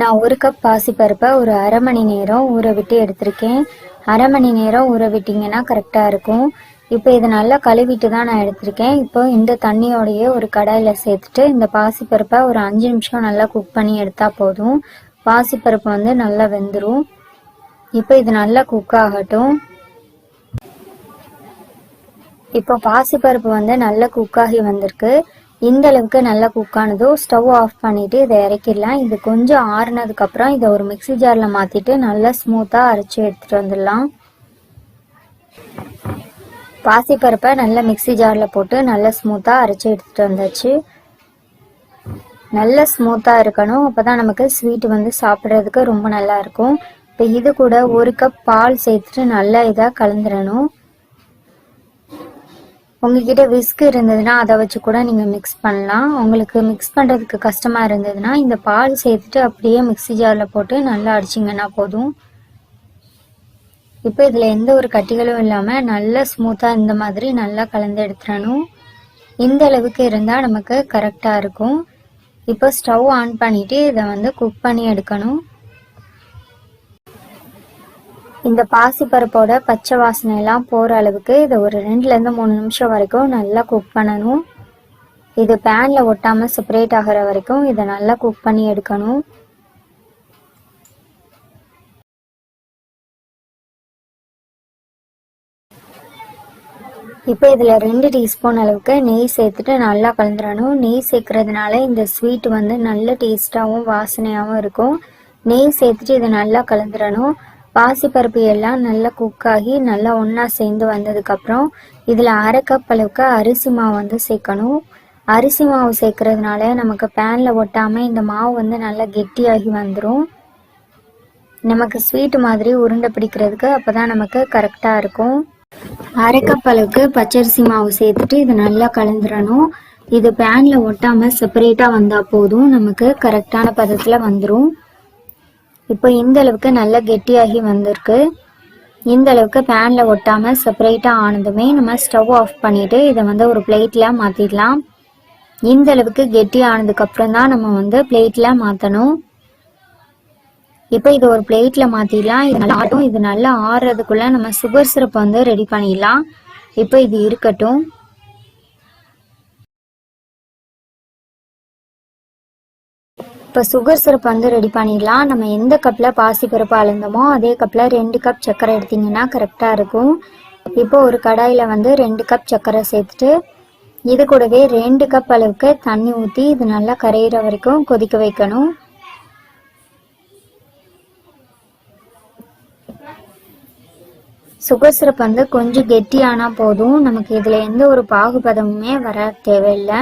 நான் ஒரு கப் பாசிப்பருப்பை ஒரு அரை மணி நேரம் ஊற விட்டு எடுத்திருக்கேன். அரை மணி நேரம் ஊற விட்டிங்கன்னா கரெக்டாக இருக்கும். இப்போ இதை நல்லா கழுவிட்டு தான் நான் எடுத்திருக்கேன். இப்போ இந்த தண்ணியோடையே ஒரு கடாயில் சேர்த்துட்டு இந்த பாசிப்பருப்பை ஒரு அஞ்சு நிமிஷம் நல்லா குக் பண்ணி எடுத்தால் போதும். பாசிப்பருப்பு வந்து நல்லா வெந்துடும் இப்போ இது நல்லா குக் ஆகட்டும். இப்போ பாசிப்பருப்பு வந்து நல்லா குக் ஆகி வந்திருக்கு. இந்த அளவுக்கு நல்லா குக் ஆனதோ ஸ்டவ் ஆஃப் பண்ணிட்டு இதை இறக்கிடலாம். இது கொஞ்சம் ஆறுனதுக்கு அப்புறம் இதை ஒரு மிக்ஸி ஜார்ல மாத்திட்டு நல்லா ஸ்மூத்தா அரைச்சி எடுத்துட்டு வந்துடலாம். பாசிப்பருப்பை நல்லா மிக்ஸி ஜார்ல போட்டு நல்லா ஸ்மூத்தா அரைச்சி எடுத்துட்டு வந்தாச்சு. நல்ல ஸ்மூத்தா இருக்கணும். அப்பதான் நமக்கு ஸ்வீட் வந்து சாப்பிட்றதுக்கு ரொம்ப நல்லா இருக்கும். இப்போ இது கூட ஒரு கப் பால் சேர்த்துட்டு நல்லா இதாக கலந்துடணும். உங்ககிட்ட விஸ்க் இருந்ததுன்னா அதை வச்சு கூட நீங்கள் மிக்ஸ் பண்ணலாம். உங்களுக்கு மிக்ஸ் பண்ணுறதுக்கு கஷ்டமாக இருந்ததுன்னா இந்த பால் சேர்த்துட்டு அப்படியே மிக்ஸி ஜாரில் போட்டு நல்லா அடிச்சிங்கன்னா போதும். இப்போ இதில் எந்த ஒரு கட்டிகளும் இல்லாமல் நல்லா ஸ்மூத்தாக இந்த மாதிரி நல்லா கலந்து எடுத்துடணும். இந்த அளவுக்கு இருந்தால் நமக்கு கரெக்டாக இருக்கும். இப்போ ஸ்டவ் ஆன் பண்ணிவிட்டு இதை வந்து குக் பண்ணி எடுக்கணும். இந்த பாசிப்பருப்போட பச்சை வாசனை எல்லாம் போகிற அளவுக்கு இதை ஒரு ரெண்டுலேருந்து மூணு நிமிஷம் வரைக்கும் நல்லா குக் பண்ணணும். இது பேனில் ஒட்டாமல் செப்பரேட் ஆகிற வரைக்கும் இதை நல்லா குக் பண்ணி எடுக்கணும். இப்போ இதில் ரெண்டு டீஸ்பூன் அளவுக்கு நெய் சேர்த்துட்டு நல்லா கலந்துடணும் நெய் சேர்க்கறதுனால இந்த ஸ்வீட் வந்து நல்ல டேஸ்டாகவும் வாசனையாகவும் இருக்கும். நெய் சேர்த்துட்டு இதை நல்லா கலந்துடணும் பாசிப்பருப்பு எல்லாம் நல்லா குக் ஆகி நல்லா ஒன்றா சேர்ந்து வந்ததுக்கப்புறம் இதில் அரை கப் அளவுக்கு அரிசி மாவு வந்து சேர்க்கணும். அரிசி மாவு சேர்க்கறதுனால நமக்கு பேனில் ஒட்டாமல் இந்த மாவு வந்து நல்லா கெட்டியாகி வந்துடும் நமக்கு ஸ்வீட் மாதிரி உருண்டை பிடிக்கிறதுக்கு அப்போ தான் நமக்கு கரெக்டாக இருக்கும். அரை கப் அளவுக்கு பச்சரிசி மாவு சேர்த்துட்டு இது நல்லா கலந்துடணும் இது பேனில் ஒட்டாமல் செப்பரேட்டாக வந்தால் போதும் நமக்கு கரெக்டான பதத்தில் வந்துடும் இப்போ இந்த அளவுக்கு நல்லா கெட்டியாகி வந்திருக்கு. இந்த அளவுக்கு பேனில் ஒட்டாமல் செப்பரேட்டாக ஆனதுமே நம்ம ஸ்டவ் ஆஃப் பண்ணிவிட்டு இதை வந்து ஒரு பிளேட்டில் மாற்றிடலாம் இந்த அளவுக்கு கெட்டி ஆனதுக்கப்புறம் தான் நம்ம வந்து பிளேட்டில் மாற்றணும் இப்போ இது ஒரு பிளேட்டில் மாற்றிடலாம் இது நல்லா ஆட்டும். இது நல்லா ஆறுறதுக்குள்ளே நம்ம சுகர் சிரப் வந்து ரெடி பண்ணிடலாம். இப்போ இது இருக்கட்டும். இப்போ சுகர் சிரப் வந்து ரெடி பண்ணிடலாம். நம்ம எந்த கப்பில் பாசி பருப்பு அளந்தோமோ அதே கப்பில் ரெண்டு கப் சர்க்கரை எடுத்திங்கன்னா கரெக்டாக இருக்கும். இப்போ ஒரு கடாயில் வந்து ரெண்டு கப் சர்க்கரை சேர்த்துட்டு இது கூடவே ரெண்டு கப் அளவுக்கு தண்ணி ஊற்றி இது நல்லா கரையிற வரைக்கும் கொதிக்க வைக்கணும். சுகர் சிரப் வந்து கொஞ்சம் கெட்டியானா போதும். நமக்கு இதில் எந்த ஒரு பாகுபதமுமே வர தேவையில்லை.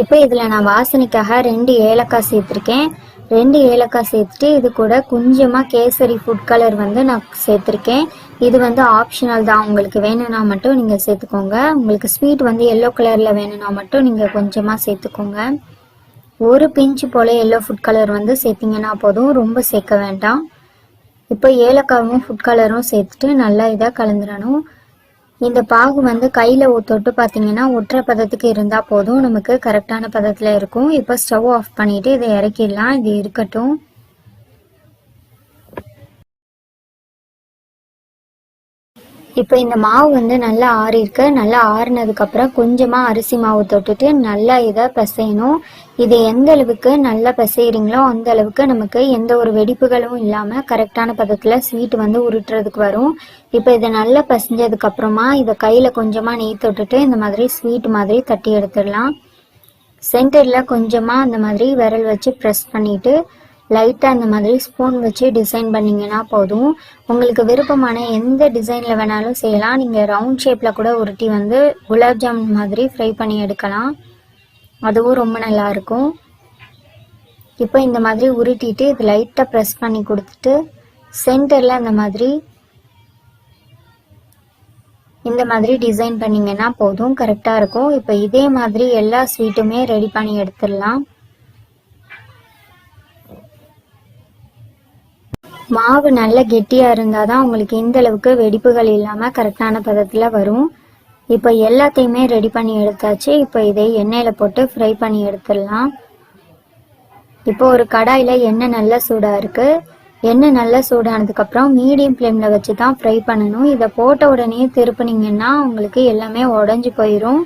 இப்போ இதில் நான் வாசனைக்காக ரெண்டு ஏலக்காய் சேர்த்துருக்கேன். ரெண்டு ஏலக்காய் சேர்த்துட்டு இது கூட கொஞ்சமாக கேசரி ஃபுட் கலர் வந்து நான் சேர்த்துருக்கேன். இது வந்து ஆப்ஷனல் தான். உங்களுக்கு வேணும்னா மட்டும் நீங்கள் சேர்த்துக்கோங்க. உங்களுக்கு ஸ்வீட் வந்து எல்லோ கலரில் வேணும்னா மட்டும் நீங்கள் கொஞ்சமாக சேர்த்துக்கோங்க. ஒரு பிஞ்சு போல் எல்லோ ஃபுட் கலர் வந்து சேர்த்திங்கன்னா போதும். ரொம்ப சேர்க்க வேண்டாம். இப்போ ஏலக்காவும் ஃபுட் கலரும் சேர்த்துட்டு நல்லா இதாக கலந்துடணும். இந்த பாகு வந்து கையில் தொட்டு பார்த்தீங்கன்னா ஒற்றை பதத்துக்கு இருந்தால் போதும். நமக்கு கரெக்டான பதத்தில் இருக்கும். இப்போ ஸ்டவ் ஆஃப் பண்ணிவிட்டு இதை இறக்கிடலாம். இது இருக்கட்டும். இப்போ இந்த மாவு வந்து நல்லா ஆறி இருக்கு நல்லா ஆறுனதுக்கப்புறம் கொஞ்சமாக அரிசி மாவு தொட்டுட்டு நல்லா இதை பிசையணும். இது எந்த அளவுக்கு நல்லா பிசைகிறீங்களோ அந்த அளவுக்கு நமக்கு எந்த ஒரு வெடிப்புகளும் இல்லாமல் கரெக்டான பதத்தில் ஸ்வீட் வந்து உருட்டுறதுக்கு வரும். இப்போ இதை நல்லா பிசைஞ்சதுக்கப்புறமா இதை கையில் கொஞ்சமாக நெய் தொட்டுட்டு இந்த மாதிரி ஸ்வீட் மாதிரி தட்டி எடுத்துடலாம். சென்டரில் கொஞ்சமாக அந்த மாதிரி விரல் வச்சு ப்ரெஸ் பண்ணிவிட்டு லைட்டாக அந்த மாதிரி ஸ்பூன் வச்சு டிசைன் பண்ணிங்கன்னா போதும். உங்களுக்கு விருப்பமான எந்த டிசைனில் வேணாலும் செய்யலாம். நீங்கள் ரவுண்ட் ஷேப்பில் கூட உருட்டி வந்து குலாப் ஜாமுன் மாதிரி ஃப்ரை பண்ணி எடுக்கலாம். அதுவும் ரொம்ப நல்லாயிருக்கும் இப்போ இந்த மாதிரி உருட்டிட்டு இது லைட்டாக ப்ரெஸ் பண்ணி கொடுத்துட்டு சென்டரில் அந்த மாதிரி இந்த மாதிரி டிசைன் பண்ணிங்கன்னா போதும். கரெக்டாக இருக்கும். இப்போ இதே மாதிரி எல்லா ஸ்வீட்டுமே ரெடி பண்ணி எடுத்துடலாம். மாவு நல்ல கெட்டியாக இருந்தால் தான் உங்களுக்கு இந்த அளவுக்கு வெடிப்புகள் இல்லாமல் கரெக்டான பதத்தில் வரும். இப்போ எல்லாத்தையுமே ரெடி பண்ணி எடுத்தாச்சு. இப்போ இதை எண்ணெயில் போட்டு ஃப்ரை பண்ணி எடுத்துடலாம். இப்போ ஒரு கடாயில் எண்ணெய் நல்லா சூடாக இருக்கு. எண்ணெய் நல்லா சூடானதுக்கப்புறம் மீடியம் ஃப்ளேமில் வச்சு தான் ஃப்ரை பண்ணணும். இதை போட்ட உடனே திருப்பினீங்கன்னா உங்களுக்கு எல்லாமே உடஞ்சி போயிடும்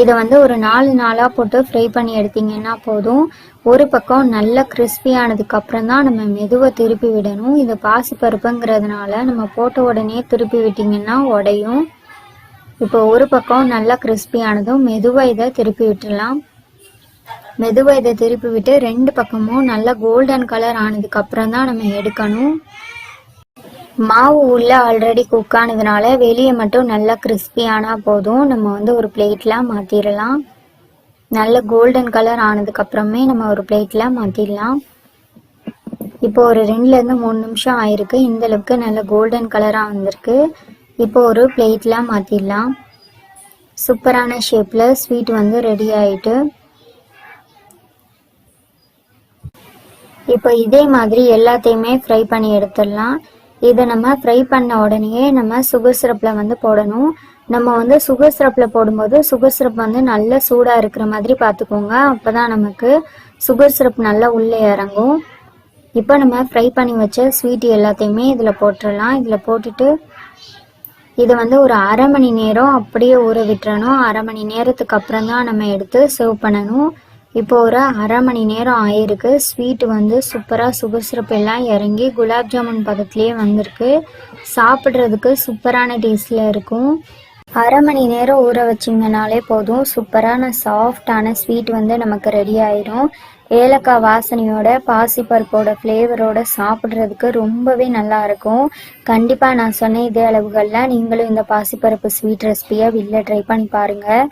இதை வந்து ஒரு நாலு நாளாக போட்டு ஃப்ரை பண்ணி எடுத்தீங்கன்னா போதும். ஒரு பக்கம் நல்லா கிறிஸ்பியானதுக்கு அப்புறம் தான் நம்ம மெதுவாக திருப்பி விடணும். இது பாசிப்பருப்புங்கிறதுனால நம்ம போட்ட உடனே திருப்பி விட்டிங்கன்னா உடையும். இப்போ ஒரு பக்கம் நல்லா கிறிஸ்பியானதும் மெதுவாக இதை திருப்பி விட்டுடலாம். மெதுவாக இதை திருப்பி விட்டு ரெண்டு பக்கமும் நல்லா கோல்டன் கலர் ஆனதுக்கு அப்புறம் தான் நம்ம எடுக்கணும். மாவு உள்ள ஆல்ரெடி குக் ஆனதுனால வெளியே மட்டும் நல்லா crispy போதும். நம்ம வந்து ஒரு பிளேட்ல மாத்திரலாம். நல்ல கோல்டன் கலர் ஆனதுக்கு அப்புறமே நம்ம ஒரு பிளேட்ல மாற்றிடலாம் இப்போ ஒரு ரெண்டுல இருந்து மூணு நிமிஷம் ஆயிருக்கு. இந்த அளவுக்கு நல்ல கோல்டன் கலரா வந்திருக்கு. இப்போ ஒரு பிளேட்ல மாற்றிடலாம் சூப்பரான ஷேப்ல ஸ்வீட் வந்து ரெடி ஆயிட்டு. இப்போ இதே மாதிரி எல்லாத்தையுமே ஃப்ரை பண்ணி எடுத்துடலாம். இதை நம்ம ஃப்ரை பண்ண உடனேயே நம்ம சுகர் சிரப்பில் வந்து போடணும். நம்ம வந்து சுகர் சிரப்பில் போடும்போது சுகர் சிரப் வந்து நல்ல சூடாக இருக்கிற மாதிரி பார்த்துக்கோங்க. அப்போ தான் நமக்கு சுகர் சிரப் நல்லா உள்ளே இறங்கும். இப்போ நம்ம ஃப்ரை பண்ணி வச்ச ஸ்வீட் எல்லாத்தையுமே இதில் போட்டுடலாம். இதில் போட்டுட்டு இதை வந்து ஒரு அரை மணி நேரம் அப்படியே ஊற விட்டுறணும். அரை மணி நேரத்துக்கு அப்புறம் தான் நம்ம எடுத்து சர்வ் பண்ணணும். இப்போ ஒரு அரை மணி நேரம் ஆயிருக்கு. ஸ்வீட் வந்து சூப்பராக சுகர் எல்லாம் இறங்கி குலாப் ஜாமுன் பக்கத்துலேயே வந்திருக்கு. சாப்பிட்றதுக்கு சூப்பரான டேஸ்டில் இருக்கும். அரை மணி நேரம் ஊற வச்சிங்கனாலே போதும். சூப்பரான சாஃப்டான ஸ்வீட் வந்து நமக்கு ரெடி ஆயிரும். ஏலக்காய் வாசனையோட பாசிப்பருப்போட ஃப்ளேவரோட சாப்பிட்றதுக்கு ரொம்பவே நல்லா இருக்கும். கண்டிப்பாக நான் சொன்ன இதே அளவுகளில் நீங்களும் இந்த பாசிப்பருப்பு ஸ்வீட் ரெசிபியை வெளில ட்ரை பண்ணி பாருங்கள்